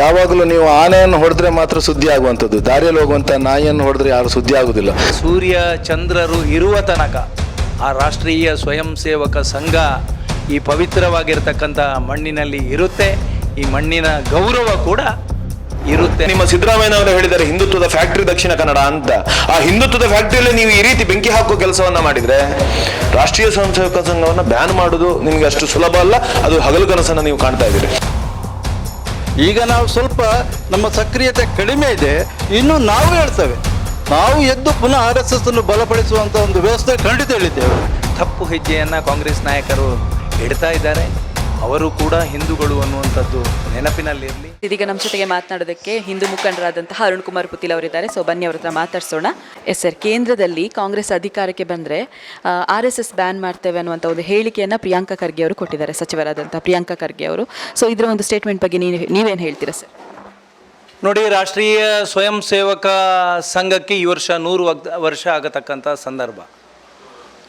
ಯಾವಾಗಲೂ ನೀವು ಆನೆಯನ್ನು ಹೊಡೆದ್ರೆ ಮಾತ್ರ ಸುದ್ದಿ ಆಗುವಂಥದ್ದು. ದಾರಿಯಲ್ಲಿ ಹೋಗುವಂಥ ನಾಯಿಯನ್ನು ಹೊಡೆದ್ರೆ ಯಾರು ಸುದ್ದಿ ಆಗುವುದಿಲ್ಲ. ಸೂರ್ಯ ಚಂದ್ರರು ಇರುವ ತನಕ ಆ ರಾಷ್ಟ್ರೀಯ ಸ್ವಯಂ ಸೇವಕ ಸಂಘ ಈ ಪವಿತ್ರವಾಗಿರ್ತಕ್ಕಂಥ ಮಣ್ಣಿನಲ್ಲಿ ಇರುತ್ತೆ. ಈ ಮಣ್ಣಿನ ಗೌರವ ಕೂಡ ಇರುತ್ತೆ. ನಿಮ್ಮ ಸಿದ್ದರಾಮಯ್ಯನವರು ಹೇಳಿದರೆ ಹಿಂದುತ್ವದ ಫ್ಯಾಕ್ಟರಿ ದಕ್ಷಿಣ ಕನ್ನಡ ಅಂತ. ಆ ಹಿಂದುತ್ವದ ಫ್ಯಾಕ್ಟರಿಯಲ್ಲಿ ನೀವು ಈ ರೀತಿ ಬೆಂಕಿ ಹಾಕುವ ಕೆಲಸವನ್ನ ಮಾಡಿದ್ರೆ ರಾಷ್ಟ್ರೀಯ ಸ್ವಯಂ ಸೇವಕ ಸಂಘವನ್ನ ಬ್ಯಾನ್ ಮಾಡುದು ನಿಮ್ಗೆ ಅಷ್ಟು ಸುಲಭ ಅಲ್ಲ ಅದು ಹಗಲು ಕನಸನ್ನ ನೀವು ಕಾಣ್ತಾ ಇದ್ದೀರಿ. ಈಗ ನಾವು ಸ್ವಲ್ಪ ನಮ್ಮ ಸಕ್ರಿಯತೆ ಕಡಿಮೆ ಇದೆ, ಇನ್ನು ನಾವು ಹೇಳ್ತೇವೆ. ನಾವು ಎದ್ದು ಪುನಃ ಆರ್ ಎಸ್ ಎಸ್ ಅನ್ನು ಬಲಪಡಿಸುವಂತ ಒಂದು ವ್ಯವಸ್ಥೆ ಖಂಡಿತ ಹೇಳಿದ್ದೇವೆ. ತಪ್ಪು ಹೆಜ್ಜೆಯನ್ನ ಕಾಂಗ್ರೆಸ್ ನಾಯಕರು ಇಡ್ತಾ ಇದ್ದಾರೆ. ಅವರು ಕೂಡ ಹಿಂದೂಗಳು ಅನ್ನುವಂಥದ್ದು ನೆನಪಿನಲ್ಲಿರಲಿ ಇದೀಗ ನಮ್ಮ ಜೊತೆಗೆ ಮಾತನಾಡೋದಕ್ಕೆ ಹಿಂದೂ ಮುಖಂಡರಾದಂತಹ ಅರುಣ್ ಕುಮಾರ್ ಪುತಿಲ್ ಅವರಿದ್ದಾರೆ. ಸೊ ಬನ್ನಿ ಅವ್ರ ಹತ್ರ ಮಾತಾಡ್ಸೋಣ. ಎಸ್ ಸರ್ ಕೇಂದ್ರದಲ್ಲಿ ಕಾಂಗ್ರೆಸ್ ಅಧಿಕಾರಕ್ಕೆ ಬಂದರೆ ಆರ್ ಎಸ್ ಎಸ್ ಬ್ಯಾನ್ ಮಾಡ್ತೇವೆ ಅನ್ನುವಂಥ ಒಂದು ಹೇಳಿಕೆಯನ್ನು ಪ್ರಿಯಾಂಕಾ ಖರ್ಗೆ ಅವರು ಕೊಟ್ಟಿದ್ದಾರೆ ಸಚಿವರಾದಂಥ ಪ್ರಿಯಾಂಕಾ ಖರ್ಗೆ ಅವರು. ಸೊ ಇದರ ಒಂದು ಸ್ಟೇಟ್ಮೆಂಟ್ ಬಗ್ಗೆ ನೀವು ನೀವೇನು ಹೇಳ್ತೀರಾ ಸರ್? ನೋಡಿ ರಾಷ್ಟ್ರೀಯ ಸ್ವಯಂ ಸೇವಕ ಸಂಘಕ್ಕೆ ಈ ವರ್ಷ ನೂರು ವರ್ಷ ಆಗತಕ್ಕಂಥ ಸಂದರ್ಭ.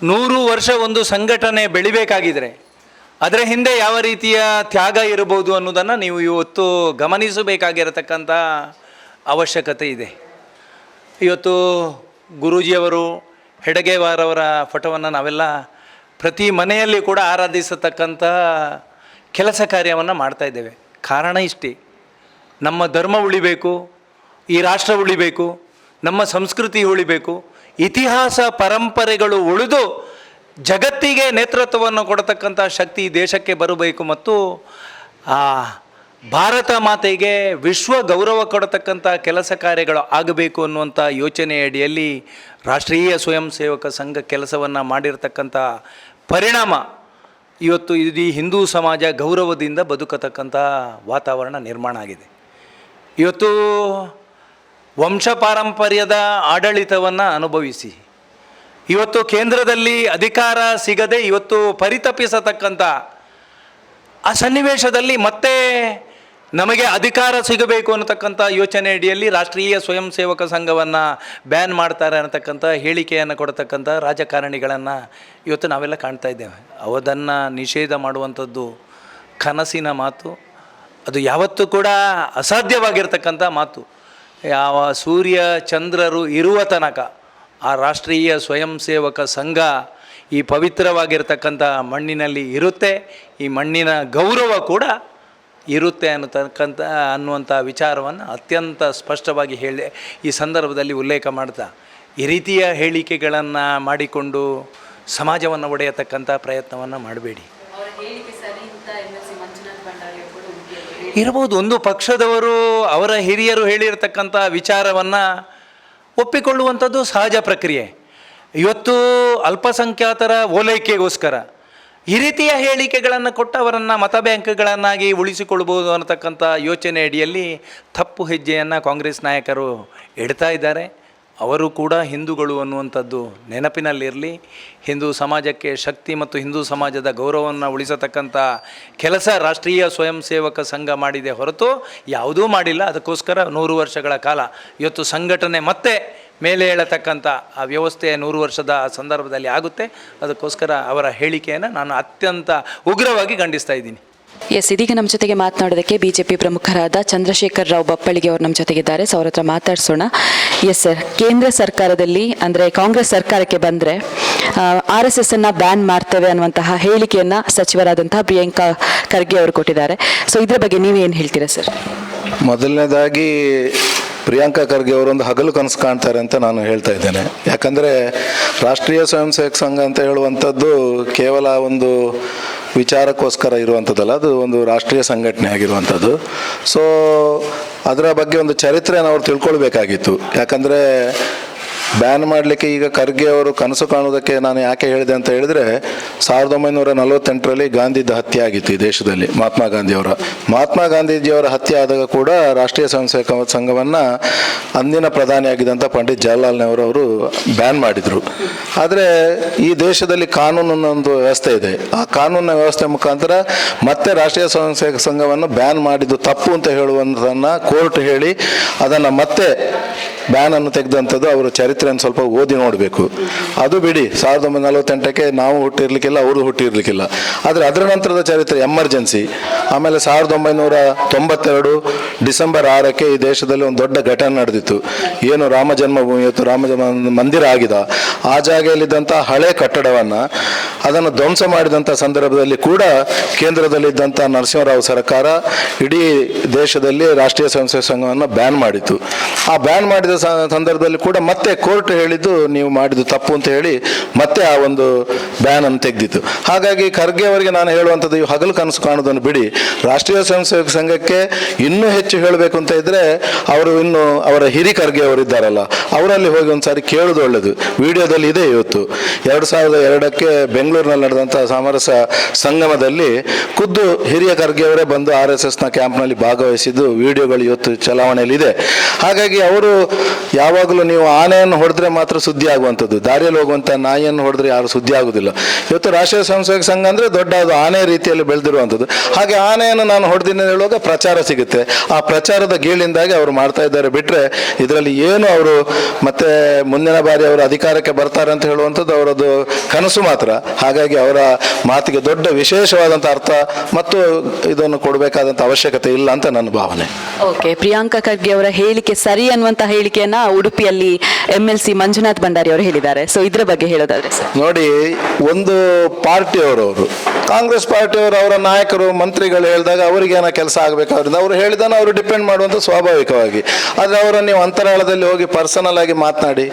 ನೂರು ವರ್ಷ ಒಂದು ಸಂಘಟನೆ ಬೆಳಿಬೇಕಾಗಿದ್ರೆ ಅದರ ಹಿಂದೆ ಯಾವ ರೀತಿಯ ತ್ಯಾಗ ಇರಬಹುದು ಅನ್ನೋದನ್ನು ನೀವು ಇವತ್ತು ಗಮನಿಸಬೇಕಾಗಿರತಕ್ಕಂಥ ಅವಶ್ಯಕತೆ ಇದೆ. ಇವತ್ತು ಗುರೂಜಿಯವರು, ಹೆಡಗೆವಾರವರ ಫೋಟೋವನ್ನು ನಾವೆಲ್ಲ ಪ್ರತಿ ಮನೆಯಲ್ಲಿ ಕೂಡ ಆರಾಧಿಸತಕ್ಕಂಥ ಕೆಲಸ ಕಾರ್ಯವನ್ನು ಮಾಡ್ತಾ ಇದ್ದೇವೆ. ಕಾರಣ ಇಷ್ಟೇ. ನಮ್ಮ ಧರ್ಮ ಉಳಿಬೇಕು, ಈ ರಾಷ್ಟ್ರ ಉಳಿಬೇಕು, ನಮ್ಮ ಸಂಸ್ಕೃತಿ ಉಳಿಬೇಕು, ಇತಿಹಾಸ ಪರಂಪರೆಗಳು ಉಳಿದು ಜಗತ್ತಿಗೆ ನೇತೃತ್ವವನ್ನು ಕೊಡತಕ್ಕಂಥ ಶಕ್ತಿ ದೇಶಕ್ಕೆ ಬರಬೇಕು ಮತ್ತು ಆ, ಭಾರತ ಮಾತೆಗೆ ವಿಶ್ವ ಗೌರವ ಕೊಡತಕ್ಕಂಥ ಕೆಲಸ ಕಾರ್ಯಗಳು ಆಗಬೇಕು ಅನ್ನುವಂಥ ಯೋಚನೆಯಡಿಯಲ್ಲಿ ರಾಷ್ಟ್ರೀಯ ಸ್ವಯಂ ಸೇವಕ ಸಂಘ ಕೆಲಸವನ್ನು ಮಾಡಿರತಕ್ಕಂಥ ಪರಿಣಾಮ ಇವತ್ತು ಇಡೀ ಹಿಂದೂ ಸಮಾಜ ಗೌರವದಿಂದ ಬದುಕತಕ್ಕಂಥ ವಾತಾವರಣ ನಿರ್ಮಾಣ ಆಗಿದೆ. ಇವತ್ತು ವಂಶ ಪಾರಂಪರ್ಯದ ಆಡಳಿತವನ್ನು ಅನುಭವಿಸಿ ಇವತ್ತು ಕೇಂದ್ರದಲ್ಲಿ ಅಧಿಕಾರ ಸಿಗದೆ ಇವತ್ತು ಪರಿತಪಿಸತಕ್ಕಂಥ ಆ ಸನ್ನಿವೇಶದಲ್ಲಿ ಮತ್ತೆ ನಮಗೆ ಅಧಿಕಾರ ಸಿಗಬೇಕು ಅನ್ನತಕ್ಕಂಥ ಯೋಚನೆ ಅಡಿಯಲ್ಲಿ ರಾಷ್ಟ್ರೀಯ ಸ್ವಯಂ ಸೇವಕ ಸಂಘವನ್ನು ಬ್ಯಾನ್ ಮಾಡ್ತಾರೆ ಅನ್ನತಕ್ಕಂಥ ಹೇಳಿಕೆಯನ್ನು ಕೊಡತಕ್ಕಂಥ ರಾಜಕಾರಣಿಗಳನ್ನು ಇವತ್ತು ನಾವೆಲ್ಲ ಕಾಣ್ತಾ ಇದ್ದೇವೆ. ಅವದನ್ನು ನಿಷೇಧ ಮಾಡುವಂಥದ್ದು ಕನಸಿನ ಮಾತು, ಅದು ಯಾವತ್ತೂ ಕೂಡ ಅಸಾಧ್ಯವಾಗಿರ್ತಕ್ಕಂಥ ಮಾತು. ಯಾವ ಸೂರ್ಯ ಚಂದ್ರರು ಇರುವ ತನಕ ಆ ರಾಷ್ಟ್ರೀಯ ಸ್ವಯಂ ಸೇವಕ ಸಂಘ ಈ ಪವಿತ್ರವಾಗಿರ್ತಕ್ಕಂಥ ಮಣ್ಣಿನಲ್ಲಿ ಇರುತ್ತೆ. ಈ ಮಣ್ಣಿನ ಗೌರವ ಕೂಡ ಇರುತ್ತೆ ಅನ್ನತಕ್ಕಂಥ ಅನ್ನುವಂಥ ವಿಚಾರವನ್ನು ಅತ್ಯಂತ ಸ್ಪಷ್ಟವಾಗಿ ಹೇಳಿ ಈ ಸಂದರ್ಭದಲ್ಲಿ ಉಲ್ಲೇಖ ಮಾಡ್ತಾ ಈ ರೀತಿಯ ಹೇಳಿಕೆಗಳನ್ನು ಮಾಡಿಕೊಂಡು ಸಮಾಜವನ್ನು ಒಡೆಯತಕ್ಕಂಥ ಪ್ರಯತ್ನವನ್ನು ಮಾಡಬೇಡಿ. ಇರ್ಬೋದು ಒಂದು ಪಕ್ಷದವರು ಅವರ ಹಿರಿಯರು ಹೇಳಿರ್ತಕ್ಕಂಥ ವಿಚಾರವನ್ನು ಒಪ್ಪಿಕೊಳ್ಳುವಂಥದ್ದು ಸಹಜ ಪ್ರಕ್ರಿಯೆ. ಇವತ್ತು ಅಲ್ಪಸಂಖ್ಯಾತರ ಓಲೈಕೆಗೋಸ್ಕರ ಈ ರೀತಿಯ ಹೇಳಿಕೆಗಳನ್ನು ಕೊಟ್ಟವರನ್ನು ಮತ ಬ್ಯಾಂಕ್ಗಳನ್ನಾಗಿ ಉಳಿಸಿಕೊಳ್ಬೋದು ಅನ್ನತಕ್ಕಂಥ ಯೋಚನೆ ಅಡಿಯಲ್ಲಿ ತಪ್ಪು ಹೆಜ್ಜೆಯನ್ನು ಕಾಂಗ್ರೆಸ್ ನಾಯಕರು ಇಡ್ತಾ ಇದ್ದಾರೆ. ಅವರು ಕೂಡ ಹಿಂದೂಗಳು ಅನ್ನುವಂಥದ್ದು ನೆನಪಿನಲ್ಲಿರಲಿ. ಹಿಂದೂ ಸಮಾಜಕ್ಕೆ ಶಕ್ತಿ ಮತ್ತು ಹಿಂದೂ ಸಮಾಜದ ಗೌರವವನ್ನು ಉಳಿಸತಕ್ಕಂಥ ಕೆಲಸ ರಾಷ್ಟ್ರೀಯ ಸ್ವಯಂ ಸೇವಕ ಸಂಘ ಮಾಡಿದೆ ಹೊರತು ಯಾವುದೂ ಮಾಡಿಲ್ಲ. ಅದಕ್ಕೋಸ್ಕರ ನೂರು ವರ್ಷಗಳ ಕಾಲ ಇವತ್ತು ಸಂಘಟನೆ ಮತ್ತೆ ಮೇಲೆ ಹೇಳತಕ್ಕಂಥ ಆ ವ್ಯವಸ್ಥೆ ನೂರು ವರ್ಷದ ಸಂದರ್ಭದಲ್ಲಿ ಆಗುತ್ತೆ. ಅದಕ್ಕೋಸ್ಕರ ಅವರ ಹೇಳಿಕೆಯನ್ನು ನಾನು ಅತ್ಯಂತ ಉಗ್ರವಾಗಿ ಖಂಡಿಸ್ತಾ ಇದ್ದೀನಿ. ಎಸ್ ಇದೀಗ ನಮ್ಮ ಜೊತೆಗೆ ಮಾತನಾಡೋದಕ್ಕೆ ಬಿಜೆಪಿ ಪ್ರಮುಖರಾದ ಚಂದ್ರಶೇಖರ್ ರಾವ್ ಬಪ್ಪಳಿಗೆ ಅವರು ನಮ್ಮ ಜೊತೆಗಿದ್ದಾರೆ. ಸೊ ಅವ್ರ ಹತ್ರ ಮಾತಾಡಿಸೋಣ. ಎಸ್ ಸರ್ ಕೇಂದ್ರ ಸರ್ಕಾರದಲ್ಲಿ, ಅಂದರೆ ಕಾಂಗ್ರೆಸ್ ಸರ್ಕಾರಕ್ಕೆ ಬಂದರೆ ಆರ್ ಎಸ್ ಎಸ್ ಅನ್ನ ಬ್ಯಾನ್ ಮಾಡ್ತೇವೆ ಅನ್ನುವಂತಹ ಹೇಳಿಕೆಯನ್ನು ಸಚಿವರಾದಂತಹ ಪ್ರಿಯಾಂಕಾ ಖರ್ಗೆ ಅವರು ಕೊಟ್ಟಿದ್ದಾರೆ. ಸೊ ಇದರ ಬಗ್ಗೆ ನೀವೇನು ಹೇಳ್ತೀರಾ ಸರ್ ಮೊದಲನೇದಾಗಿ ಪ್ರಿಯಾಂಕಾ ಖರ್ಗೆ ಅವರೊಂದು ಹಗಲು ಕನಸು ಕಾಣ್ತಾರೆ ಅಂತ ನಾನು ಹೇಳ್ತಾ ಇದ್ದೇನೆ. ಯಾಕಂದರೆ ರಾಷ್ಟ್ರೀಯ ಸ್ವಯಂ ಸೇವಕ ಸಂಘ ಅಂತ ಹೇಳುವಂಥದ್ದು ಕೇವಲ ಒಂದು ವಿಚಾರಕ್ಕೋಸ್ಕರ ಇರುವಂಥದ್ದಲ್ಲ, ಅದು ಒಂದು ರಾಷ್ಟ್ರೀಯ ಸಂಘಟನೆ ಆಗಿರುವಂಥದ್ದು. ಸೊ ಅದರ ಬಗ್ಗೆ ಒಂದು ಚರಿತ್ರೆಯನ್ನು ಅವ್ರು ತಿಳ್ಕೊಳ್ಬೇಕಾಗಿತ್ತು. ಯಾಕಂದರೆ ಬ್ಯಾನ್ ಮಾಡಲಿಕ್ಕೆ ಈಗ ಖರ್ಗೆ ಅವರು ಕನಸು ಕಾಣುವುದಕ್ಕೆ ನಾನು ಯಾಕೆ ಹೇಳಿದೆ ಅಂತ ಹೇಳಿದ್ರೆ, ಸಾವಿರದ ಒಂಬೈನೂರ ನಲವತ್ತೆಂಟರಲ್ಲಿ ಗಾಂಧಿದ ಹತ್ಯೆ ಆಗಿತ್ತು ಈ ದೇಶದಲ್ಲಿ, ಮಹಾತ್ಮ ಗಾಂಧಿಯವರ. ಮಹಾತ್ಮ ಗಾಂಧೀಜಿಯವರ ಹತ್ಯೆ ಆದಾಗ ಕೂಡ ರಾಷ್ಟ್ರೀಯ ಸ್ವಯಂ ಸೇವಕ ಸಂಘವನ್ನು ಅಂದಿನ ಪ್ರಧಾನಿಯಾಗಿದ್ದಂಥ ಪಂಡಿತ್ ಜವಾಹರ್ಲಾಲ್ ನೆಹರು ಅವರು ಬ್ಯಾನ್ ಮಾಡಿದರು. ಆದರೆ ಈ ದೇಶದಲ್ಲಿ ಕಾನೂನಿನ ಒಂದು ವ್ಯವಸ್ಥೆ ಇದೆ. ಆ ಕಾನೂನಿನ ವ್ಯವಸ್ಥೆ ಮುಖಾಂತರ ಮತ್ತೆ ರಾಷ್ಟ್ರೀಯ ಸ್ವಯಂ ಸೇವಕ ಸಂಘವನ್ನು ಬ್ಯಾನ್ ಮಾಡಿದ್ದು ತಪ್ಪು ಅಂತ ಹೇಳುವಂಥದ್ದನ್ನು ಕೋರ್ಟ್ ಹೇಳಿ ಅದನ್ನು ಮತ್ತೆ ಬ್ಯಾನ್ ಅನ್ನು ಅವರು ಅವರ ಚರಿತ್ರೆಯನ್ನು ಸ್ವಲ್ಪ ಓದಿ ನೋಡಬೇಕು. ಅದು ಬಿಡಿ, ಸಾವಿರದ ಒಂಬೈನೂರ ನಲವತ್ತೆಂಟಕ್ಕೆ ನಾವು ಹುಟ್ಟಿರ್ಲಿಕ್ಕಿಲ್ಲ ಅವರು ಹುಟ್ಟಿರ್ಲಿಕ್ಕಿಲ್ಲ. ಆದರೆ ಅದರ ನಂತರದ ಚರಿತ್ರೆ, ಎಮರ್ಜೆನ್ಸಿ. ಆಮೇಲೆ ಸಾವಿರದ ಒಂಬೈನೂರ ತೊಂಬತ್ತೆರಡು ಡಿಸೆಂಬರ್ ಆರಕ್ಕೆ ಈ ದೇಶದಲ್ಲಿ ಒಂದು ದೊಡ್ಡ ಘಟನೆ ನಡೆದಿತ್ತು. ಏನು ರಾಮ ಜನ್ಮಭೂಮಿ ಇವತ್ತು ರಾಮ ಜನ್ಮ ಮಂದಿರ ಆಗಿದೆ, ಆ ಜಾಗೆಯಲ್ಲಿದ್ದಂಥ ಹಳೆ ಕಟ್ಟಡವನ್ನು, ಅದನ್ನು ಧ್ವಂಸ ಮಾಡಿದಂಥ ಸಂದರ್ಭದಲ್ಲಿ ಕೂಡ ಕೇಂದ್ರದಲ್ಲಿದ್ದಂಥ ನರಸಿಂಹರಾವ್ ಸರ್ಕಾರ ಇಡೀ ದೇಶದಲ್ಲಿ ರಾಷ್ಟ್ರೀಯ ಸ್ವಯಂ ಸೇವಕ ಸಂಘವನ್ನು ಬ್ಯಾನ್ ಮಾಡಿತ್ತು. ಆ ಬ್ಯಾನ್ ಮಾಡಿದ ಸಂದರ್ಭದಲ್ಲಿ ಕೂಡ ಮತ್ತೆ ಕೋರ್ಟ್ ಹೇಳಿದ್ದು ನೀವು ಮಾಡಿದ್ದು ತಪ್ಪು ಅಂತ ಹೇಳಿ ಮತ್ತೆ ಆ ಒಂದು ಬ್ಯಾನ್ ಅನ್ನು ತೆಗೆದಿತ್ತು. ಹಾಗಾಗಿ ಖರ್ಗೆ ಅವರಿಗೆ ನಾನು ಹೇಳುವಂಥದ್ದು ಈ ಹಗಲು ಕನಸು ಕಾಣೋದನ್ನು ಬಿಡಿ. ರಾಷ್ಟ್ರೀಯ ಸ್ವಯಂ ಸೇವಕ ಸಂಘಕ್ಕೆ ಇನ್ನೂ ಹೆಚ್ಚು ಹೇಳಬೇಕು ಅಂತ ಇದ್ದರೆ ಅವರು ಇನ್ನು ಅವರ ಹಿರಿ ಖರ್ಗೆ ಅವರು ಇದ್ದಾರಲ್ಲ, ಅವರಲ್ಲಿ ಹೋಗಿ ಒಂದ್ಸಾರಿ ಕೇಳೋದು ಒಳ್ಳೆಯದು ವಿಡಿಯೋದಲ್ಲಿ ಇದೆ ಇವತ್ತು. ಎರಡು ಸಾವಿರದ ಎರಡಕ್ಕೆ ಬೆಂಗಳೂರಿನಲ್ಲಿ ನಡೆದಂಥ ಸಮರಸ ಸಂಗಮದಲ್ಲಿ ಖುದ್ದು ಹಿರಿಯ ಖರ್ಗೆ ಅವರೇ ಬಂದು ಆರ್ ಎಸ್ ಎಸ್ನ ಕ್ಯಾಂಪ್ನಲ್ಲಿ ಭಾಗವಹಿಸಿದ್ದು, ವಿಡಿಯೋಗಳು ಇವತ್ತು ಚಲಾವಣೆಯಲ್ಲಿ ಇದೆ ಹಾಗಾಗಿ ಅವರು ಯಾವಾಗಲೂ ನೀವು ಆನೆಯನ್ನು ಹೊಡೆದ್ರೆ ಮಾತ್ರ ಸುದ್ದಿ ಆಗುವಂಥದ್ದು. ದಾರಿಯಲ್ಲಿ ಹೋಗುವಂಥ ನಾಯಿಯನ್ನು ಹೊಡೆದ್ರೆ ಯಾರು ಸುದ್ದಿ ಆಗೋದಿಲ್ಲ ಇವತ್ತು ರಾಷ್ಟ್ರೀಯ ಸ್ವಯಂ ಸೇವಕ ಸಂಘ ಅಂದರೆ ದೊಡ್ಡ ಅದು ಆನೆ ರೀತಿಯಲ್ಲಿ ಬೆಳೆದಿರುವಂಥದ್ದು. ಹಾಗೆ ಆನೆಯನ್ನು ನಾನು ಹೊಡೆದಿನ ಹೇಳುವಾಗ ಪ್ರಚಾರ ಸಿಗುತ್ತೆ. ಆ ಪ್ರಚಾರದ ಗೀಳಿಂದಾಗಿ ಅವರು ಮಾಡ್ತಾ ಇದ್ದಾರೆ. ಬಿಟ್ಟರೆ ಇದರಲ್ಲಿ ಏನು ಅವರು ಮತ್ತೆ ಮುಂದಿನ ಬಾರಿ ಅವರು ಅಧಿಕಾರಕ್ಕೆ ಬರ್ತಾರೆ ಅಂತ ಹೇಳುವಂಥದ್ದು ಅವರದ್ದು ಕನಸು ಮಾತ್ರ. ಹಾಗಾಗಿ ಅವರ ಮಾತಿಗೆ ದೊಡ್ಡ ವಿಶೇಷವಾದಂಥ ಅರ್ಥ ಮತ್ತು ಇದನ್ನು ಕೊಡಬೇಕಾದಂಥ ಅವಶ್ಯಕತೆ ಇಲ್ಲ ಅಂತ ನನ್ನ ಭಾವನೆ. ಓಕೆ ಪ್ರಿಯಾಂಕಾ ಖರ್ಗೆ ಅವರ ಹೇಳಿಕೆ ಸರಿ ಅನ್ನುವಂಥ ಹೇಳಿಕೆಯನ್ನ ಉಡುಪಿಯಲ್ಲಿ ಎಂ. ಸಿ ಮಂಜುನಾಥ್ ಭಂಡಾರಿ ಅವರು ಹೇಳಿದ್ದಾರೆ. ಸೊ ಇದ್ರ ಬಗ್ಗೆ ಹೇಳೋದಾದ್ರೆ ನೋಡಿ, ಒಂದು ಪಾರ್ಟಿಯವರು, ಅವರು ಕಾಂಗ್ರೆಸ್ ಪಾರ್ಟಿಯವರು ಅವರ ನಾಯಕರು, ಮಂತ್ರಿಗಳು ಹೇಳಿದಾಗ ಅವರಿಗೆ ಏನೋ ಕೆಲಸ ಆಗಬೇಕಾದ್ರಿಂದ ಅವರು ಹೇಳಿದನ್ನು ಅವರು ಡಿಪೆಂಡ್ ಮಾಡುವಂಥ ಸ್ವಾಭಾವಿಕವಾಗಿ. ಆದರೆ ಅವರನ್ನು ನೀವು ಅಂತರಾಳದಲ್ಲಿ ಹೋಗಿ ಪರ್ಸನಲ್ ಆಗಿ ಮಾತನಾಡಿ,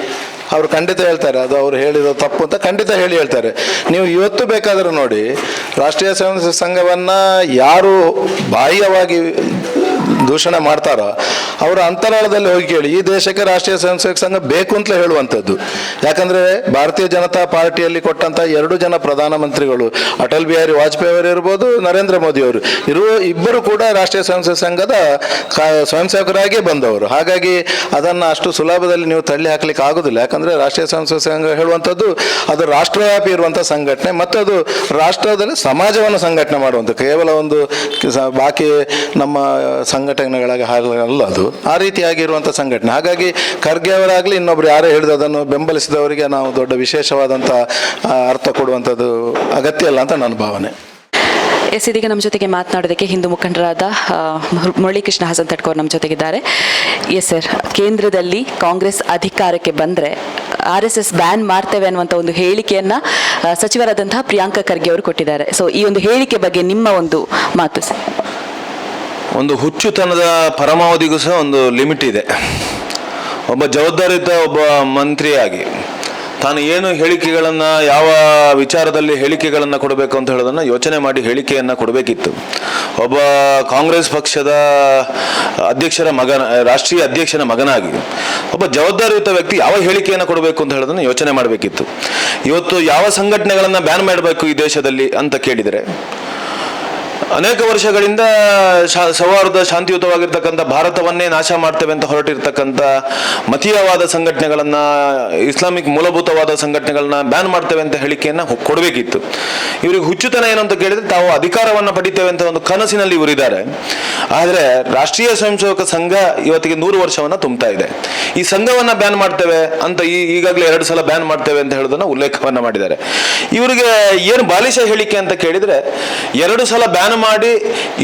ಅವರು ಖಂಡಿತ ಹೇಳ್ತಾರೆ, ಅದು ಅವರು ಹೇಳಿರೋ ತಪ್ಪು ಅಂತ ಖಂಡಿತ ಹೇಳಿ ಹೇಳ್ತಾರೆ. ನೀವು ಇವತ್ತು ಬೇಕಾದರೂ ನೋಡಿ, ರಾಷ್ಟ್ರೀಯ ಸ್ವಯಂ ಸಂಘವನ್ನ ಯಾರು ಬಾಹ್ಯವಾಗಿ ದೂಷಣೆ ಮಾಡ್ತಾರೋ, ಅವರ ಅಂತರಾಳದಲ್ಲಿ ಹೋಗಿ ಕೇಳಿ, ಈ ದೇಶಕ್ಕೆ ರಾಷ್ಟ್ರೀಯ ಸ್ವಯಂ ಸಂಘ ಬೇಕು ಅಂತಲೇ ಹೇಳುವಂಥದ್ದು. ಯಾಕಂದ್ರೆ ಭಾರತೀಯ ಜನತಾ ಪಾರ್ಟಿಯಲ್ಲಿ ಕೊಟ್ಟಂತ ಎರಡು ಜನ ಪ್ರಧಾನಮಂತ್ರಿಗಳು, ಅಟಲ್ ಬಿಹಾರಿ ವಾಜಪೇಯಿ ಅವರು ಇರ್ಬೋದು, ನರೇಂದ್ರ ಮೋದಿ ಅವರು ಇರುವ ಇಬ್ಬರು ಕೂಡ ರಾಷ್ಟ್ರೀಯ ಸ್ವಯಂ ಸೇವಕ ಸಂಘದ ಸ್ವಯಂ ಬಂದವರು. ಹಾಗಾಗಿ ಅದನ್ನ ಅಷ್ಟು ಸುಲಭದಲ್ಲಿ ನೀವು ತಳ್ಳಿ ಹಾಕ್ಲಿಕ್ಕೆ ಆಗೋದಿಲ್ಲ. ಯಾಕಂದ್ರೆ ರಾಷ್ಟ್ರೀಯ ಸ್ವಯಂ ಸೇವಕ ಸಂಘ ಹೇಳುವಂಥದ್ದು, ಅದು ರಾಷ್ಟ್ರವ್ಯಾಪಿ ಇರುವಂಥ ಸಂಘಟನೆ, ಮತ್ತು ಅದು ರಾಷ್ಟ್ರದಲ್ಲಿ ಸಮಾಜವನ್ನು ಸಂಘಟನೆ ಮಾಡುವಂಥ ಕೇವಲ ಒಂದು ಬಾಕಿ ನಮ್ಮ ಸಂಘಟನೆಗಳಾಗಿ ಅಲ್ಲ ಅದು. ಆ ರೀತಿಯಾಗಿರುವಂಥ ಸಂಘಟನೆ. ಹಾಗಾಗಿ ಖರ್ಗೆ ಅವರಾಗಲಿ ಇನ್ನೊಬ್ರು ಯಾರೇ ಹೇಳಿದ ಅದನ್ನು ಬೆಂಬಲಿಸಿದವರಿಗೆ ನಾವು ದೊಡ್ಡ ವಿಶೇಷವಾದಂಥ ಅರ್ಥ ಕೊಡುವಂಥದ್ದು ಅಗತ್ಯ ಅಲ್ಲ ಅಂತ ನನ್ನ ಭಾವನೆ. ಎಸ್, ಇದೀಗ ನಮ್ಮ ಜೊತೆಗೆ ಮಾತನಾಡೋದಕ್ಕೆ ಹಿಂದೂ ಮುಖಂಡರಾದ ಮುರಳೀಕೃಷ್ಣ ಅವರು ನಮ್ಮ ಜೊತೆಗಿದ್ದಾರೆ. ಎಸ್, ಸರ್, ಕೇಂದ್ರದಲ್ಲಿ ಕಾಂಗ್ರೆಸ್ ಅಧಿಕಾರಕ್ಕೆ ಬಂದರೆ ಆರ್ ಎಸ್ ಎಸ್ ಬ್ಯಾನ್ ಮಾಡ್ತೇವೆ ಅನ್ನುವಂಥ ಒಂದು ಹೇಳಿಕೆಯನ್ನು ಸಚಿವರಾದಂತಹ ಪ್ರಿಯಾಂಕಾ ಖರ್ಗೆ ಅವರು ಕೊಟ್ಟಿದ್ದಾರೆ. ಸೊ ಈ ಒಂದು ಹೇಳಿಕೆ ಬಗ್ಗೆ ನಿಮ್ಮ ಒಂದು ಮಾತು, ಸರ್. ಒಂದು ಹುಚ್ಚುತನದ ಪರಮಾವಧಿಗೂ ಸಹ ಒಂದು ಲಿಮಿಟ್ ಇದೆ. ಒಬ್ಬ ಜವಾಬ್ದಾರಿಯುತ ಒಬ್ಬ ಮಂತ್ರಿಯಾಗಿ ತಾನು ಏನು ಹೇಳಿಕೆಗಳನ್ನು, ಯಾವ ವಿಚಾರದಲ್ಲಿ ಹೇಳಿಕೆಗಳನ್ನು ಕೊಡಬೇಕು ಅಂತ ಹೇಳೋದನ್ನು ಯೋಚನೆ ಮಾಡಿ ಹೇಳಿಕೆಯನ್ನು ಕೊಡಬೇಕಿತ್ತು. ಒಬ್ಬ ಕಾಂಗ್ರೆಸ್ ಪಕ್ಷದ ಅಧ್ಯಕ್ಷರ ಮಗನ, ರಾಷ್ಟ್ರೀಯ ಅಧ್ಯಕ್ಷನ ಮಗನಾಗಿ ಒಬ್ಬ ಜವಾಬ್ದಾರಿಯುತ ವ್ಯಕ್ತಿ ಯಾವ ಹೇಳಿಕೆಯನ್ನು ಕೊಡಬೇಕು ಅಂತ ಹೇಳೋದನ್ನು ಯೋಚನೆ ಮಾಡಬೇಕಿತ್ತು. ಇವತ್ತು ಯಾವ ಸಂಘಟನೆಗಳನ್ನು ಬ್ಯಾನ್ ಮಾಡಬೇಕು ಈ ದೇಶದಲ್ಲಿ ಅಂತ ಕೇಳಿದರೆ ಅನೇಕ ವರ್ಷಗಳಿಂದ ಸೌಹಾರ್ದ ಶಾಂತಿಯುತವಾಗಿರ್ತಕ್ಕಂಥ ಭಾರತವನ್ನೇ ನಾಶ ಮಾಡ್ತೇವೆ ಅಂತ ಹೊರಟಿರ್ತಕ್ಕಂಥ ಮತೀಯವಾದ ಸಂಘಟನೆಗಳನ್ನ, ಇಸ್ಲಾಮಿಕ್ ಮೂಲಭೂತವಾದ ಸಂಘಟನೆಗಳನ್ನ ಬ್ಯಾನ್ ಮಾಡ್ತೇವೆ ಅಂತ ಹೇಳಿಕೆಯನ್ನ ಕೊಡಬೇಕಿತ್ತು. ಇವರಿಗೆ ಹುಚ್ಚುತನ ಏನು ಅಂತ ಕೇಳಿದ್ರೆ ತಾವು ಅಧಿಕಾರವನ್ನ ಪಡಿತೇವೆ ಅಂತ ಒಂದು ಕನಸಿನಲ್ಲಿ ಇವರಿದ್ದಾರೆ. ಆದರೆ ರಾಷ್ಟ್ರೀಯ ಸ್ವಯಂ ಸೇವಕ ಸಂಘ ಇವತ್ತಿಗೆ ನೂರು ವರ್ಷವನ್ನ ತುಂಬ್ತಾ ಇದೆ. ಈ ಸಂಘವನ್ನ ಬ್ಯಾನ್ ಮಾಡ್ತೇವೆ ಅಂತ ಈಗಾಗಲೇ ಎರಡು ಸಲ ಬ್ಯಾನ್ ಮಾಡ್ತೇವೆ ಅಂತ ಹೇಳೋದನ್ನ ಉಲ್ಲೇಖವನ್ನ ಮಾಡಿದ್ದಾರೆ. ಇವರಿಗೆ ಏನು ಬಾಲಿಶ ಹೇಳಿಕೆ ಅಂತ ಕೇಳಿದ್ರೆ ಎರಡು ಸಲ ಬ್ಯಾನ್ ಮಾಡಿ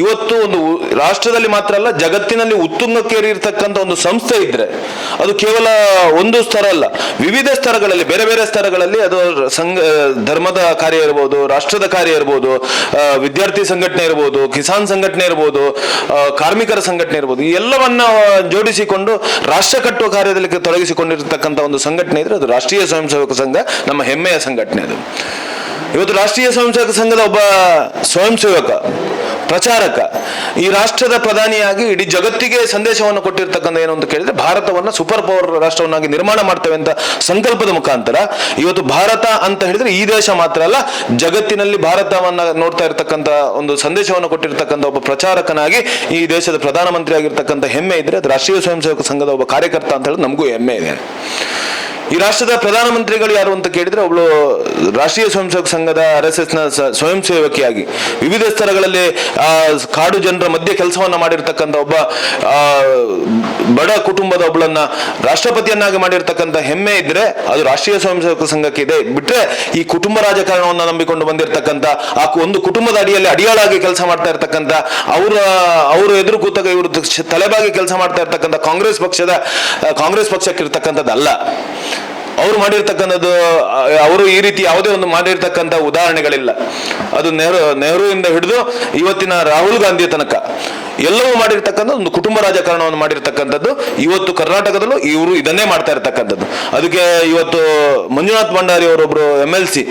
ಇವತ್ತು ಒಂದು ರಾಷ್ಟ್ರದಲ್ಲಿ ಮಾತ್ರ ಅಲ್ಲ, ಜಗತ್ತಿನಲ್ಲಿ ಉತ್ತುಂಗಕ್ಕೇರಿರ್ತಕ್ಕಂಥ ಒಂದು ಸಂಸ್ಥೆ ಇದ್ರೆ, ಅದು ಕೇವಲ ಒಂದು ಸ್ತರ ಅಲ್ಲ, ವಿವಿಧ ಸ್ತರಗಳಲ್ಲಿ ಬೇರೆ ಬೇರೆ ಸ್ತರಗಳಲ್ಲಿ ಅದು ಸಂಘ ಧರ್ಮದ ಕಾರ್ಯ ಇರ್ಬೋದು, ರಾಷ್ಟ್ರದ ಕಾರ್ಯ ಇರ್ಬೋದು ವಿದ್ಯಾರ್ಥಿ ಸಂಘಟನೆ ಇರ್ಬೋದು, ಕಿಸಾನ್ ಸಂಘಟನೆ ಇರ್ಬೋದು ಕಾರ್ಮಿಕರ ಸಂಘಟನೆ ಇರ್ಬೋದು, ಈ ಎಲ್ಲವನ್ನ ಜೋಡಿಸಿಕೊಂಡು ರಾಷ್ಟ್ರ ಕಟ್ಟುವ ಕಾರ್ಯದಲ್ಲಿ ತೊಡಗಿಸಿಕೊಂಡಿರ್ತಕ್ಕಂಥ ಒಂದು ಸಂಘಟನೆ ಇದ್ರೆ ಅದು ರಾಷ್ಟ್ರೀಯ ಸ್ವಯಂ ಸೇವಕ ಸಂಘ, ನಮ್ಮ ಹೆಮ್ಮೆಯ ಸಂಘಟನೆ ಅದು. ಇವತ್ತು ರಾಷ್ಟ್ರೀಯ ಸ್ವಯಂ ಸೇವಕ ಸಂಘದ ಒಬ್ಬ ಸ್ವಯಂ ಸೇವಕ ಪ್ರಚಾರಕ, ಈ ರಾಷ್ಟ್ರದ ಪ್ರಧಾನಿಯಾಗಿ ಇಡೀ ಜಗತ್ತಿಗೆ ಸಂದೇಶವನ್ನು ಕೊಟ್ಟಿರ್ತಕ್ಕಂಥ ಏನು ಅಂತ ಕೇಳಿದ್ರೆ ಭಾರತವನ್ನ ಸೂಪರ್ ಪವರ್ ರಾಷ್ಟ್ರವನ್ನಾಗಿ ನಿರ್ಮಾಣ ಮಾಡ್ತೇವೆ ಅಂತ ಸಂಕಲ್ಪದ ಮುಖಾಂತರ ಇವತ್ತು ಭಾರತ ಅಂತ ಹೇಳಿದ್ರೆ ಈ ದೇಶ ಮಾತ್ರ ಅಲ್ಲ, ಜಗತ್ತಿನಲ್ಲಿ ಭಾರತವನ್ನ ನೋಡ್ತಾ ಇರತಕ್ಕಂಥ ಒಂದು ಸಂದೇಶವನ್ನು ಕೊಟ್ಟಿರ್ತಕ್ಕಂಥ ಒಬ್ಬ ಪ್ರಚಾರಕನಾಗಿ ಈ ದೇಶದ ಪ್ರಧಾನಮಂತ್ರಿ ಆಗಿರ್ತಕ್ಕಂಥ ಹೆಮ್ಮೆ ಇದ್ರೆ ಅದು ರಾಷ್ಟ್ರೀಯ ಸ್ವಯಂ ಸೇವಕ ಸಂಘದ ಒಬ್ಬ ಕಾರ್ಯಕರ್ತ ಅಂತ ಹೇಳಿ ನಮಗೂ ಹೆಮ್ಮೆ ಇದೆ. ಈ ರಾಷ್ಟ್ರದ ಪ್ರಧಾನಮಂತ್ರಿಗಳು ಯಾರು ಅಂತ ಕೇಳಿದ್ರೆ ಒಬ್ಳು ರಾಷ್ಟ್ರೀಯ ಸ್ವಯಂ ಸೇವಕ ಸಂಘದ ಆರ್ ಎಸ್ ಎಸ್ನ ಸ್ವಯಂ ಸೇವಕಿಯಾಗಿ ವಿವಿಧ ಸ್ತರಗಳಲ್ಲಿ ಕಾಡು ಜನರ ಮಧ್ಯೆ ಕೆಲಸವನ್ನ ಮಾಡಿರ್ತಕ್ಕಂಥ ಒಬ್ಬ ಬಡ ಕುಟುಂಬದ ಒಬ್ಬಳನ್ನ ರಾಷ್ಟ್ರಪತಿಯನ್ನಾಗಿ ಮಾಡಿರ್ತಕ್ಕಂಥ ಹೆಮ್ಮೆ ಇದ್ರೆ ಅದು ರಾಷ್ಟ್ರೀಯ ಸ್ವಯಂ ಸೇವಕ ಸಂಘಕ್ಕೆ ಇದೆ. ಬಿಟ್ರೆ ಈ ಕುಟುಂಬ ರಾಜಕಾರಣವನ್ನು ನಂಬಿಕೊಂಡು ಬಂದಿರತಕ್ಕಂಥ, ಆ ಒಂದು ಕುಟುಂಬದ ಅಡಿಯಲ್ಲಿ ಅಡಿಯಾಳಾಗಿ ಕೆಲಸ ಮಾಡ್ತಾ ಇರ್ತಕ್ಕಂಥ, ಅವರ, ಅವರು ಎದುರು ಕೂತಾಗ ಇವರು ತಲೆಬಾಗಿ ಕೆಲಸ ಮಾಡ್ತಾ ಇರ್ತಕ್ಕಂಥ ಕಾಂಗ್ರೆಸ್ ಪಕ್ಷದ, ಕಾಂಗ್ರೆಸ್ ಪಕ್ಷಕ್ಕೆ ಇರ್ತಕ್ಕಂಥದ್ದಲ್ಲ ಅವ್ರು ಮಾಡಿರ್ತಕ್ಕಂಥದ್ದು ಅವರು ಈ ರೀತಿ ಯಾವುದೇ ಒಂದು ಮಾಡಿರ್ತಕ್ಕಂಥ ಉದಾಹರಣೆಗಳಿಲ್ಲ. ಅದು ನೆಹರು, ನೆಹರುವಿಂದ ಹಿಡಿದು ಇವತ್ತಿನ ರಾಹುಲ್ ಗಾಂಧಿ ತನಕ. ಎಲ್ಲವೂ ಮಾಡಿರ್ತಕ್ಕಂಥ ಒಂದು ಕುಟುಂಬ ರಾಜಕಾರಣವನ್ನು ಮಾಡಿರ್ತಕ್ಕಂಥದ್ದು. ಇವತ್ತು ಕರ್ನಾಟಕದಲ್ಲೂ ಇವರು ಇದನ್ನೇ ಮಾಡ್ತಾ ಇರ್ತಕ್ಕಂಥದ್ದು. ಅದಕ್ಕೆ ಇವತ್ತು ಮಂಜುನಾಥ್ ಭಂಡಾರಿ ಅವರೊಬ್ರು ಎಂ ಎಲ್ ಸಿ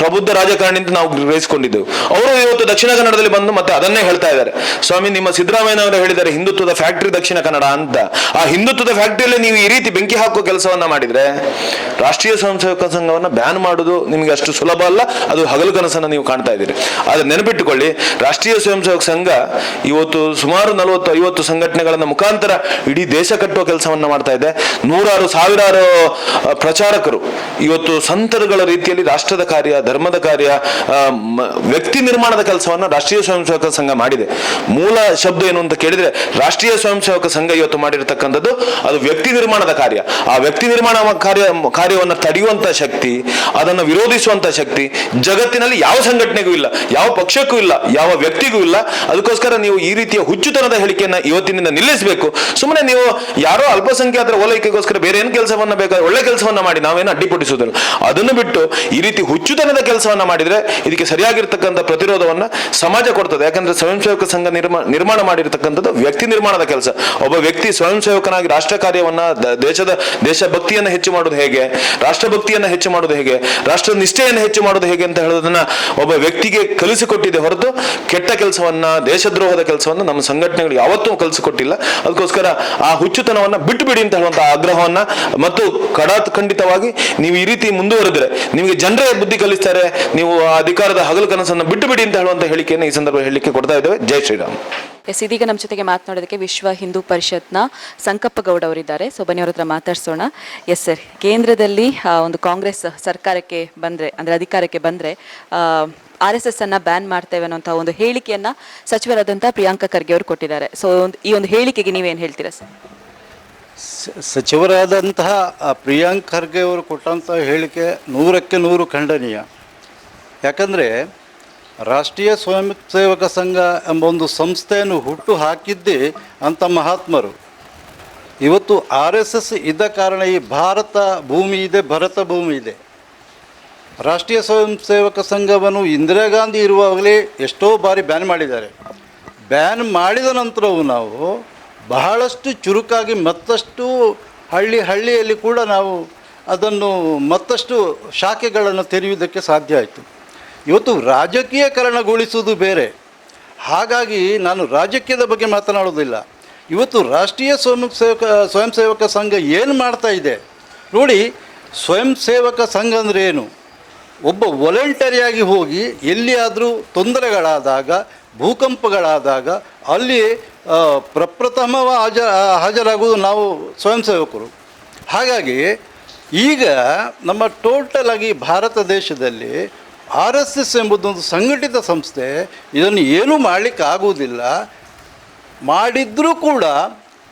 ಪ್ರಬುದ್ಧ ರಾಜಕಾರಣಿ ಅಂತ ನಾವು ಗ್ರಹಿಸಿಕೊಂಡಿದ್ದೆವು. ಅವರು ಇವತ್ತು ದಕ್ಷಿಣ ಕನ್ನಡದಲ್ಲಿ ಬಂದು ಮತ್ತೆ ಅದನ್ನೇ ಹೇಳ್ತಾ ಇದ್ದಾರೆ. ಸ್ವಾಮಿ, ನಿಮ್ಮ ಸಿದ್ದರಾಮಯ್ಯನವರು ಹೇಳಿದ್ದಾರೆ, ಹಿಂದುತ್ವದ ಫ್ಯಾಕ್ಟರಿ ದಕ್ಷಿಣ ಕನ್ನಡ ಅಂತ. ಆ ಹಿಂದುತ್ವದ ಫ್ಯಾಕ್ಟರಿಯಲ್ಲಿ ನೀವು ಈ ರೀತಿ ಬೆಂಕಿ ಹಾಕುವ ಕೆಲಸವನ್ನ ಮಾಡಿದ್ರೆ, ರಾಷ್ಟ್ರೀಯ ಸ್ವಯಂ ಸೇವಕ ಸಂಘವನ್ನ ಬ್ಯಾನ್ ಮಾಡೋದು ನಿಮಗೆ ಅಷ್ಟು ಸುಲಭ ಅಲ್ಲ, ಅದು ಹಗಲು ಕನಸನ್ನ ನೀವು ಕಾಣ್ತಾ ಇದ್ದೀರಿ. ಆದ್ರೆ ನೆನಪಿಟ್ಟುಕೊಳ್ಳಿ, ರಾಷ್ಟ್ರೀಯ ಸ್ವಯಂ ಸೇವಕ ಸಂಘ ಇವತ್ತು ಸುಮಾರು ನಲವತ್ತು, ಐವತ್ತು ಸಂಘಟನೆಗಳನ್ನ ಮುಖಾಂತರ ಇಡೀ ದೇಶ ಕಟ್ಟುವ ಕೆಲಸವನ್ನ ಮಾಡ್ತಾ ಇದೆ. ನೂರಾರು, ಸಾವಿರಾರು ಪ್ರಚಾರಕರು ಇವತ್ತು ಸಂತರುಗಳ ರೀತಿಯಲ್ಲಿ ರಾಷ್ಟ್ರದ ಕಾರ್ಯ, ಧರ್ಮದ ಕಾರ್ಯ ವ್ಯಕ್ತಿ ನಿರ್ಮಾಣದ ಕೆಲಸವನ್ನ ರಾಷ್ಟ್ರೀಯ ಸ್ವಯಂ ಸೇವಕ ಸಂಘ ಮಾಡಿದೆ. ಮೂಲ ಶಬ್ದ ಏನು ಅಂತ ಕೇಳಿದ್ರೆ ರಾಷ್ಟ್ರೀಯ ಸ್ವಯಂ ಸೇವಕ ಸಂಘ ಇವತ್ತು ಮಾಡಿರತಕ್ಕಂಥದ್ದು ಅದು ವ್ಯಕ್ತಿ ನಿರ್ಮಾಣದ ಕಾರ್ಯ. ಆ ವ್ಯಕ್ತಿ ನಿರ್ಮಾಣ ಕಾರ್ಯ, ಕಾರ್ಯವನ್ನು ತಡೆಯುವಂತ ಶಕ್ತಿ, ಅದನ್ನು ವಿರೋಧಿಸುವಂತ ಶಕ್ತಿ ಜಗತ್ತಿನಲ್ಲಿ ಯಾವ ಸಂಘಟನೆಗೂ ಇಲ್ಲ, ಯಾವ ಪಕ್ಷಕ್ಕೂ ಇಲ್ಲ, ಯಾವ ವ್ಯಕ್ತಿಗೂ ಇಲ್ಲ. ಅದಕ್ಕೋಸ್ಕರ ನೀವು ಈ ರೀತಿಯ ಹುಚ್ಚುತನದ ಹೇಳಿಕೆಯನ್ನ ಇವತ್ತಿನಿಂದ ನಿಲ್ಲಿಸಬೇಕು. ಸುಮ್ಮನೆ ನೀವು ಯಾರೋ ಅಲ್ಪಸಂಖ್ಯಾತರ ಓಲೈಕೆಗೋಸ್ಕರ ಬೇರೆ ಏನು ಕೆಲಸವನ್ನ ಬೇಕಾದ್ರೆ ಒಳ್ಳೆ ಕೆಲಸವನ್ನ ಮಾಡಿ, ನಾವೇನು ಅಡ್ಡಿಪಡಿಸುವುದಿಲ್ಲ. ಅದನ್ನು ಬಿಟ್ಟು ಈ ರೀತಿ ಹುಚ್ಚುತನದ ಕೆಲಸವನ್ನ ಮಾಡಿದ್ರೆ ಇದಕ್ಕೆ ಸರಿಯಾಗಿರ್ತಕ್ಕಂಥ ಪ್ರತಿರೋಧವನ್ನ ಸಮಾಜ ಕೊಡ್ತದೆ. ಯಾಕಂದ್ರೆ ಸ್ವಯಂ ಸೇವಕ ಸಂಘ ನಿರ್ಮಾಣ ನಿರ್ಮಾಣ ಮಾಡಿರ್ತಕ್ಕಂಥದ್ದು ವ್ಯಕ್ತಿ ನಿರ್ಮಾಣದ ಕೆಲಸ. ಒಬ್ಬ ವ್ಯಕ್ತಿ ಸ್ವಯಂ ಸೇವಕನಾಗಿ ರಾಷ್ಟ್ರ ಕಾರ್ಯವನ್ನ ದೇಶದ ದೇಶದ, ದೇಶಭಕ್ತಿಯನ್ನ ಹೆಚ್ಚು ಮಾಡೋದು ಹೇಗೆ, ರಾಷ್ಟ್ರಭಕ್ತಿಯನ್ನ ಹೆಚ್ಚು ಮಾಡೋದು ಹೇಗೆ, ರಾಷ್ಟ್ರ ನಿಷ್ಠೆಯನ್ನು ಹೆಚ್ಚು ಮಾಡೋದು ಹೇಗೆ ಅಂತ ಹೇಳೋದನ್ನ ಒಬ್ಬ ವ್ಯಕ್ತಿಗೆ ಕಲಿಸಿಕೊಟ್ಟಿದೆ ಹೊರತು ಕೆಟ್ಟ ಕೆಲಸವನ್ನ, ದೇಶದ್ರೋಹದ ಕೆಲಸವನ್ನ ನಮ್ಮ ಸಂಘಟನೆಗಳು ಯಾವತ್ತೂ ಕಲಿಸಿಕೊಟ್ಟಿಲ್ಲ. ಅದಕ್ಕೋಸ್ಕರ ಆ ಹುಚ್ಚುತನವನ್ನ ಬಿಟ್ಟು ಬಿಡಿ ಅಂತ ಹೇಳುವಂತ ಆಗ್ರಹವನ್ನ ಮತ್ತು ಕಡಾತ್ ಖಂಡಿತವಾಗಿ ನೀವು ಈ ರೀತಿ ಮುಂದುವರೆದ್ರೆ ನಿಮಗೆ ಜನರೇ ಬುದ್ಧಿ ಕಲಿಸ್ತಾರೆ, ನೀವು ಅಧಿಕಾರದ ಹಗಲು ಕನಸನ್ನು ಬಿಟ್ಟು ಬಿಡಿ ಅಂತ ಹೇಳುವಂತ ಹೇಳಿಕೆಯನ್ನು ಈ ಸಂದರ್ಭ ಹೇಳಿಕೆ ಕೊಡ್ತಾ ಇದ್ದೇವೆ. ಜೈ ಶ್ರೀರಾಮ್. ಎಸ್, ಇದೀಗ ನಮ್ಮ ಜೊತೆಗೆ ಮಾತನಾಡೋದಕ್ಕೆ ವಿಶ್ವ ಹಿಂದೂ ಪರಿಷತ್ನ ಸಂಕಪ್ಪ ಗೌಡ ಅವರಿದ್ದಾರೆ. ಸೊ, ಬನ್ನಿ ಅವ್ರ ಹತ್ರ ಮಾತಾಡ್ಸೋಣ. ಎಸ್, ಸರ್, ಕೇಂದ್ರದಲ್ಲಿ ಒಂದು ಕಾಂಗ್ರೆಸ್ ಸರ್ಕಾರಕ್ಕೆ ಬಂದರೆ, ಅಂದರೆ ಅಧಿಕಾರಕ್ಕೆ ಬಂದರೆ ಆರ್ ಎಸ್ ಎಸ್ ಅನ್ನ ಬ್ಯಾನ್ ಮಾಡ್ತೇವೆ ಅನ್ನೋಂಥ ಒಂದು ಹೇಳಿಕೆಯನ್ನ ಸಚಿವರಾದಂಥ ಪ್ರಿಯಾಂಕಾ ಖರ್ಗೆ ಅವರು ಕೊಟ್ಟಿದ್ದಾರೆ. ಸೊ ಈ ಒಂದು ಹೇಳಿಕೆಗೆ ನೀವೇನು ಹೇಳ್ತೀರಾ, ಸರ್? ಸಚಿವರಾದಂತಹ ಪ್ರಿಯಾಂಕ್ ಖರ್ಗೆ ಅವರು ಕೊಟ್ಟಂತಹ ಹೇಳಿಕೆ ನೂರಕ್ಕೆ ನೂರು ಖಂಡನೀಯ. ಯಾಕಂದರೆ ರಾಷ್ಟ್ರೀಯ ಸ್ವಯಂ ಸೇವಕ ಸಂಘ ಎಂಬ ಒಂದು ಸಂಸ್ಥೆಯನ್ನು ಹುಟ್ಟು ಹಾಕಿದ್ದೇ ಅಂಥ ಮಹಾತ್ಮರು. ಇವತ್ತು ಆರ್ ಎಸ್ ಎಸ್ ಇದ್ದ ಕಾರಣ ಈ ಭಾರತ ಭೂಮಿ ಇದೆ, ಭರತ ಭೂಮಿ ಇದೆ. ರಾಷ್ಟ್ರೀಯ ಸ್ವಯಂ ಸೇವಕ ಸಂಘವನ್ನು ಇಂದಿರಾ ಗಾಂಧಿ ಇರುವಾಗಲೇ ಎಷ್ಟೋ ಬಾರಿ ಬ್ಯಾನ್ ಮಾಡಿದ್ದಾರೆ. ಬ್ಯಾನ್ ಮಾಡಿದ ನಂತರವೂ ನಾವು ಬಹಳಷ್ಟು ಚುರುಕಾಗಿ ಮತ್ತಷ್ಟು ಹಳ್ಳಿ ಹಳ್ಳಿಯಲ್ಲಿ ಕೂಡ ನಾವು ಅದನ್ನು ಮತ್ತಷ್ಟು ಶಾಖೆಗಳನ್ನು ತೆರೆಯುವುದಕ್ಕೆ ಸಾಧ್ಯ ಆಯಿತು. ಇವತ್ತು ರಾಜಕೀಯಕರಣಗೊಳಿಸುವುದು ಬೇರೆ. ಹಾಗಾಗಿ ನಾನು ರಾಜಕೀಯದ ಬಗ್ಗೆ ಮಾತನಾಡೋದಿಲ್ಲ ಇವತ್ತು ರಾಷ್ಟ್ರೀಯ ಸ್ವಯಂ ಸೇವಕ ಸ್ವಯಂ ಸೇವಕ ಸಂಘ ಏನು ಮಾಡ್ತಾ ಇದೆ? ನೋಡಿ ಸ್ವಯಂ ಸೇವಕ ಸಂಘ ಅಂದರೆ ಏನು? ಒಬ್ಬ ವಾಲಂಟರಿಯಾಗಿ ಹೋಗಿ ಎಲ್ಲಿಯಾದರೂ ತೊಂದರೆಗಳಾದಾಗ, ಭೂಕಂಪಗಳಾದಾಗ ಅಲ್ಲಿ ಪ್ರಪ್ರಥಮ ಹಾಜ, ಹಾಜರಾಗುವುದು ನಾವು ಸ್ವಯಂ ಸೇವಕರು ಹಾಗಾಗಿ ಈಗ ನಮ್ಮ ಟೋಟಲಾಗಿ ಭಾರತ ದೇಶದಲ್ಲಿ ಆರ್ ಎಸ್ ಎಸ್ ಎಂಬುದೊಂದು ಸಂಘಟಿತ ಸಂಸ್ಥೆ ಇದನ್ನು ಏನೂ ಮಾಡಲಿಕ್ಕೆ ಆಗುವುದಿಲ್ಲ ಮಾಡಿದ್ರೂ ಕೂಡ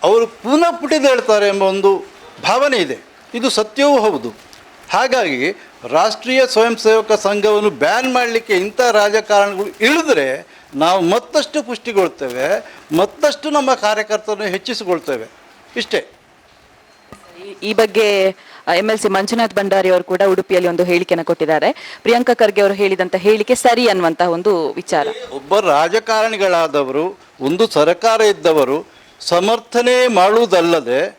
ಅವರು ಪುನಃ ಪುಟಿದೇಳ್ತಾರೆ ಎಂಬ ಒಂದು ಭಾವನೆ ಇದೆ. ಇದು ಸತ್ಯವೂ ಹೌದು. ಹಾಗಾಗಿ ರಾಷ್ಟ್ರೀಯ ಸ್ವಯಂ ಸೇವಕ ಸಂಘವನ್ನು ಬ್ಯಾನ್ ಮಾಡಲಿಕ್ಕೆ ಇಂಥ ರಾಜಕಾರಣಗಳು ಇಳಿದ್ರೆ ನಾವು ಮತ್ತಷ್ಟು ಪುಷ್ಟಿಗೊಳ್ತೇವೆ, ಮತ್ತಷ್ಟು ನಮ್ಮ ಕಾರ್ಯಕರ್ತರನ್ನು ಹೆಚ್ಚಿಸಿಕೊಳ್ತೇವೆ. ಇಷ್ಟೇ. ಈ ಬಗ್ಗೆ M L C Manjunath Bhandari ಅವರು ಕೂಡ ಉಡುಪಿಯಲ್ಲಿ ಒಂದು ಹೇಳಿಕೆಯನ್ನು ಕೊಟ್ಟಿದ್ದಾರೆ. ಪ್ರಿಯಾಂಕಾ ಖರ್ಗೆ ಅವರು ಹೇಳಿದಂತ ಹೇಳಿಕೆ ಸರಿ ಅನ್ನುವಂತಹ ಒಂದು ವಿಚಾರ. ಒಬ್ಬ ರಾಜಕಾರಣಿಗಳಾದವರು, ಒಂದು ಸರ್ಕಾರ ಇದ್ದವರು ಸಮರ್ಥನೆ ಮಾಡುವುದಲ್ಲದೆ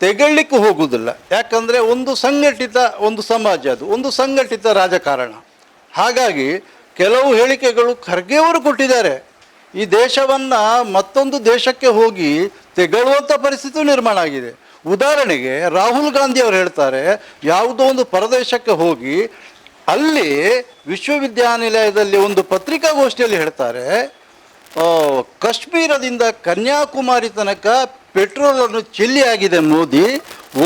ತೆಗೊಳ್ಳಿಕ್ಕೆ ಹೋಗುವುದಿಲ್ಲ. ಯಾಕಂದರೆ ಒಂದು ಸಂಘಟಿತ ಒಂದು ಸಮಾಜ ಅದು, ಒಂದು ಸಂಘಟಿತ ರಾಜಕಾರಣ. ಹಾಗಾಗಿ ಕೆಲವು ಹೇಳಿಕೆಗಳು ಖರ್ಗೆಯವರು ಕೊಟ್ಟಿದ್ದಾರೆ. ಈ ದೇಶವನ್ನು ಮತ್ತೊಂದು ದೇಶಕ್ಕೆ ಹೋಗಿ ತೆಗೊಳ್ಳುವಂಥ ಪರಿಸ್ಥಿತಿ ನಿರ್ಮಾಣ ಆಗಿದೆ. ಉದಾಹರಣೆಗೆ ರಾಹುಲ್ ಗಾಂಧಿ ಅವರು ಹೇಳ್ತಾರೆ, ಯಾವುದೋ ಒಂದು ಪರದೇಶಕ್ಕೆ ಹೋಗಿ ಅಲ್ಲಿ ವಿಶ್ವವಿದ್ಯಾನಿಲಯದಲ್ಲಿ ಒಂದು ಪತ್ರಿಕಾಗೋಷ್ಠಿಯಲ್ಲಿ ಹೇಳ್ತಾರೆ ಕಾಶ್ಮೀರದಿಂದ ಕನ್ಯಾಕುಮಾರಿ ತನಕ ಪೆಟ್ರೋಲನ್ನು ಚೆಲ್ಲಿ ಆಗಿದೆ ಮೋದಿ,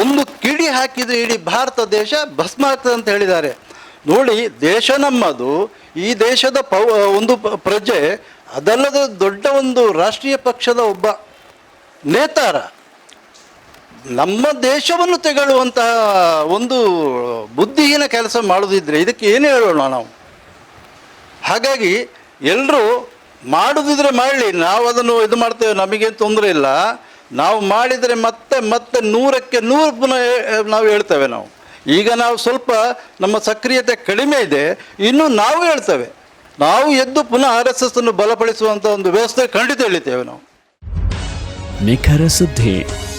ಒಂದು ಕಿಡಿ ಹಾಕಿದ್ರೆ ಇಡೀ ಭಾರತ ದೇಶ ಭಸ್ಮ ಆಗ್ತದೆ ಅಂತ ಹೇಳಿದ್ದಾರೆ. ನೋಡಿ, ದೇಶ ನಮ್ಮದು, ಈ ದೇಶದ ಪೌ ಒಂದು ಪ್ರಜೆ ಅದಲ್ಲದೆ ದೊಡ್ಡ ಒಂದು ರಾಷ್ಟ್ರೀಯ ಪಕ್ಷದ ಒಬ್ಬ ನೇತಾರ. ನಮ್ಮ ದೇಶವನ್ನು ತೆಗಳುವಂತಹ ಒಂದು ಬುದ್ಧಿಹೀನ ಕೆಲಸ ಮಾಡೋದಿದ್ರೆ ಇದಕ್ಕೆ ಏನು ಹೇಳೋಣ ನಾವು? ಹಾಗಾಗಿ ಎಲ್ಲರೂ ಮಾಡೋದಿದ್ರೆ ಮಾಡಲಿ, ನಾವು ಅದನ್ನು ಇದು ಮಾಡ್ತೇವೆ, ನಮಗೇನು ತೊಂದರೆ ಇಲ್ಲ. ನಾವು ಮಾಡಿದರೆ ಮತ್ತೆ ಮತ್ತೆ ನೂರಕ್ಕೆ ನೂರು ಪುನಃ ನಾವು ಹೇಳ್ತೇವೆ ನಾವು. ಈಗ ನಾವು ಸ್ವಲ್ಪ ನಮ್ಮ ಸಕ್ರಿಯತೆ ಕಡಿಮೆ ಇದೆ, ಇನ್ನು ನಾವು ಹೇಳ್ತೇವೆ. ನಾವು ಎದ್ದು ಪುನಃ ಆರ್ ಎಸ್ ಎಸ್ ಅನ್ನು ಬಲಪಡಿಸುವಂಥ ಒಂದು ವ್ಯವಸ್ಥೆ ಖಂಡಿತ ಹೇಳಿದ್ದೇವೆ ನಾವು. ನಿಖರ ಸುದ್ದಿ.